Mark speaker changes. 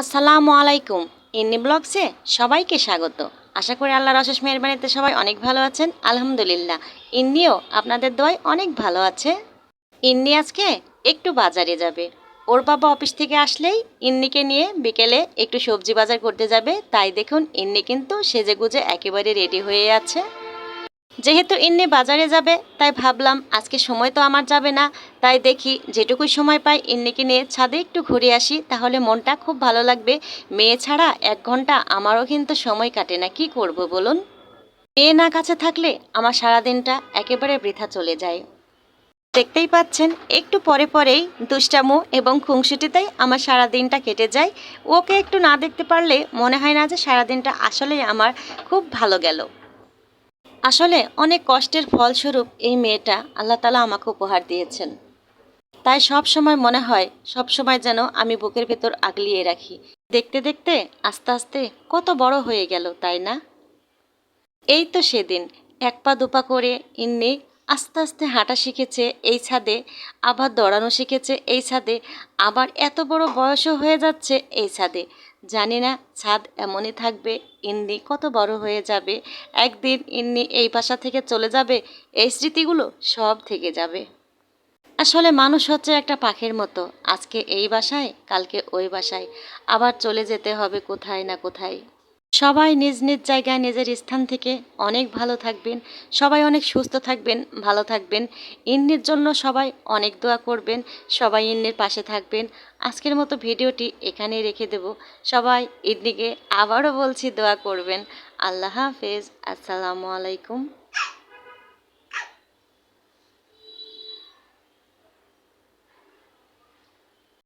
Speaker 1: আসসালামু আলাইকুম। ইন্নি ব্লগসে সবাইকে স্বাগত। আশা করি আল্লাহর অশেষ মেহরবানিতে সবাই অনেক ভালো আছেন। আলহামদুলিল্লাহ। ইন্নিও আপনাদের দোয়ায় অনেক ভালো আছে। ইন্নি আজকে একটু বাজারে যাবে। ওর বাবা অফিস থেকে আসলেই ইন্নিকে নিয়ে বিকেলে একটু সবজি বাজার করতে যাবে। তাই দেখুন, ইন্নি কিন্তু সেজে গুজে একেবারে রেডি হয়ে আছে। যেহেতু ইন্নি বাজারে যাবে, তাই ভাবলাম আজকে সময় তো আমার যাবে না, তাই দেখি যেটুকু সময় পাই ইন্নিকে নিয়ে ছাদে একটু ঘুরে আসি, তাহলে মনটা খুব ভালো লাগবে। মেয়ে ছাড়া এক ঘণ্টা আমারও কিন্তু সময় কাটে না, কি করব বলুন? মেয়ে না কাছে থাকলে আমার সারাদিনটা একেবারে বৃথা চলে যায়। দেখতেই পাচ্ছেন, একটু পরে পরেই দুষ্টামো এবং খুংসুটিতেই আমার সারা দিনটা কেটে যায়। ওকে একটু না দেখতে পারলে মনে হয় না যে সারাদিনটা আসলেই আমার খুব ভালো গেল। আসলে অনেক কষ্টের ফলস্বরূপ এই মেয়েটা আল্লাহ তালা আমাকে উপহার দিয়েছেন। তাই সব সময় মনে হয়, সব সময় যেন আমি বুকের ভেতর আগলিয়ে রাখি। দেখতে দেখতে, আস্তে আস্তে কত বড় হয়ে গেল, তাই না? এই তো সেদিন, এক পা দুপা করে ইন্নি আস্তে আস্তে হাঁটা শিখেছে, এই ছাদে আবার দৌড়ানো শিখেছে, এই ছাদে আবার এত বড় বয়সও হয়ে যাচ্ছে, এই ছাদে। জানি না, ছাদ এমনই থাকবে, ইন্নি কত বড় হয়ে যাবে, একদিন ইন্নি এই বাসা থেকে চলে যাবে, এই স্মৃতিগুলো সব থেকে যাবে। আসলে মানুষ হচ্ছে একটা পাখির মতো, আজকে এই বাসায়, কালকে ওই বাসায়, আবার চলে যেতে হবে কোথায় না কোথায়। সবাই নিজ নিজ জায়গায় নিজের স্থান থেকে অনেক ভালো থাকবেন, সবাই অনেক সুস্থ থাকবেন, ভালো থাকবেন। ইন্নির জন্য সবাই অনেক দোয়া করবেন, সবাই ইন্নির পাশে থাকবেন। আজকের মতো ভিডিওটি এখানেই রেখে দেব। সবাই ইন্নিকে আবারও বলছি দোয়া করবেন। আল্লাহ হাফেজ। আসসালামু আলাইকুম।